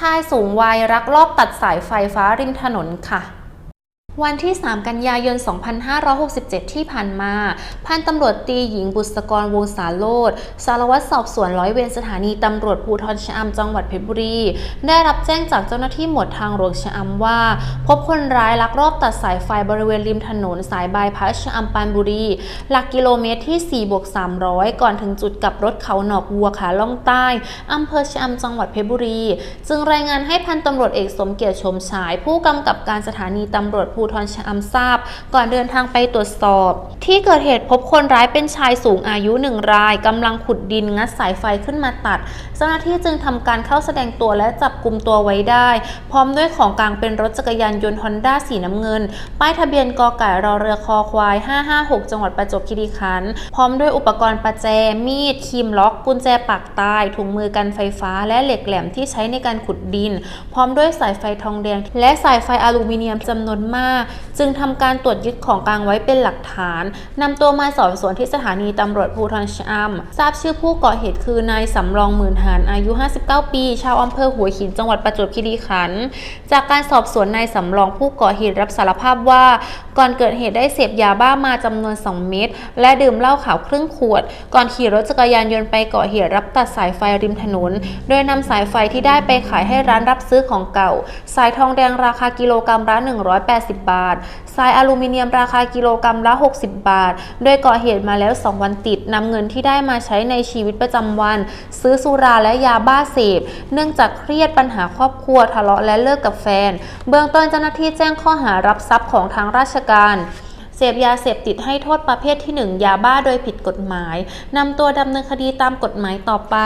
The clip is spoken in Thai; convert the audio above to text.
ชายสูงวัยรักลอบตัดสายไฟฟ้าริมถนนค่ะ วันที่ 3 กันยายน 2567 ที่ผ่านมา พันตำรวจตีหญิงบุษกรวงศาโลดสารวัตรสอบสวนร้อยเวรสถานีตำรวจภูธรชะอำจังหวัดเพชรบุรี ได้รับแจ้งจากเจ้าหน้าที่หมวดทางหลวงชะอำว่า พบคนร้ายลักลอบตัดสายไฟบริเวณริมถนนสายบายพาสชะอำปานบุรี หลักกิโลเมตรที่ 4 บวก 300 ก่อนถึงจุดกลับรถเขาหนอกวัวขาล่องใต้อำเภอชะอำจังหวัดเพชรบุรี จึงรายงานให้พันตำรวจเอกสมเกียรติชมฉาย ผู้กำกับการสถานีตำรวจภูธรชะอำทราบ ก่อนเดินทางไปตรวจสอบ ที่เกิดเหตุพบคนร้ายเป็นชายสูงอายุหนึ่งรายกำลังขุดดินงัดสายไฟขึ้นมาตัด เจ้าหน้าที่จึงทำการเข้าแสดงตัวและจับกลุ่มตัวไว้ได้ พร้อมด้วยของกลางเป็นรถจักรยานยนต์ฮอนด้าสีน้ำเงิน ป้ายทะเบียนกไก่รอเรือคอควาย 556 จังหวัดประจวบคีรีขันธ์พร้อมด้วยอุปกรณ์ประแจ มีดคีมล็อก กุญแจปากตาย ถุงมือกันไฟฟ้า และเหล็กแหลมที่ใช้ในการขุดดิน พร้อมด้วยสายไฟทองแดง และสายไฟอลูมิเนียมจำนวนมากจึงทำการตรวจยึดของกลางไว้เป็นหลักฐานนำตัวมาสอบสวนที่สถานีตำรวจภูธรชอำทราบชื่อผู้ก่อเหตุคือนายสำรองหมื่นหานอายุ 59 ปี ชาวอำเภอหัวหินจังหวัดประจวบคีรีขันธ์จากการสอบสวนนายสำรองผู้ก่อเหตุรับสารภาพว่า ก่อนเกิดเหตุได้เสพยาบ้ามาจำนวน 2 เม็ดและดื่มเหล้าขาวครึ่งขวด ก่อนขี่รถจักรยานยนต์ไปก่อเหตุรับตัดสายไฟริมถนน โดยนำสายไฟที่ได้ไปขายให้ร้านรับซื้อของเก่า สายทองแดงราคากิโลกรัมละ180บาทสายอลูมิเนียมราคากิโลกรัมละ 60 บาท โดยก่อเหตุมาแล้ว 2 วันติดนำเงินที่ได้มาใช้ในชีวิตประจำวัน ซื้อสุราและยาบ้าเสพ เนื่องจากเครียดปัญหาครอบครัวทะเลาะและเลิกกับแฟน เบื้องต้นเจ้าหน้าที่แจ้งข้อหารับทรัพย์ของทางราชการเสพยาเสพติดให้โทษประเภทที่ 1 ยาบ้าโดยผิดกฎหมาย นำตัวดำเนินคดีตามกฎหมายต่อไป